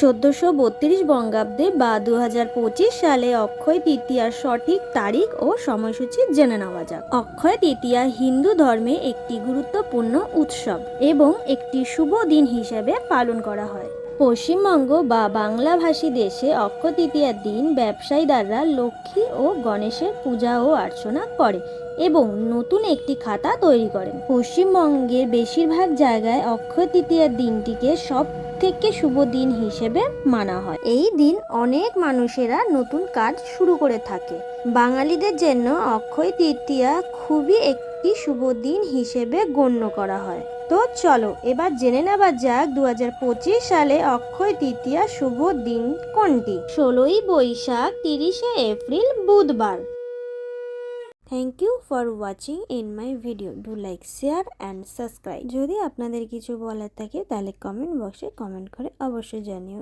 চোদ্দোশো বত্রিশ বঙ্গাব্দে বা দু হাজার পঁচিশ সালে অক্ষয় তৃতীয়ার সঠিক তারিখ ও সময়সূচি জেনে নেওয়া যাক। অক্ষয় তৃতীয়া হিন্দু ধর্মে একটি গুরুত্বপূর্ণ উৎসব এবং একটি শুভ দিন হিসেবে পালন করা হয়। পশ্চিমবঙ্গ বা বাংলাভাষী দেশে অক্ষয় তৃতীয়ার দিন ব্যবসায়ীদাররা লক্ষ্মী ও গণেশের পূজা ও অর্চনা করে এবং নতুন একটি খাতা তৈরি করেন। পশ্চিমবঙ্গের বেশিরভাগ জায়গায় অক্ষয় তৃতীয়ার দিনটিকে সব থেকে শুভ দিন হিসেবে মানা হয়। এই দিন অনেক মানুষেরা নতুন কাজ শুরু করে থাকে। বাঙালিদের জন্য অক্ষয় তৃতীয়া খুবই একটি শুভ দিন হিসেবে গণ্য করা হয়। তো চলো, এবার জেনে নেওয়া যাক দু হাজার পঁচিশ সালে অক্ষয় তৃতীয়া শুভ দিন কোনটি? ষোলোই বৈশাখ, তিরিশে এপ্রিল, বুধবার। Thank you for watching in my video do like share and subscribe যদি আপনাদের কিছু বলার থাকে, তাহলে কমেন্ট বক্সে কমেন্ট করে অবশ্যই জানিও।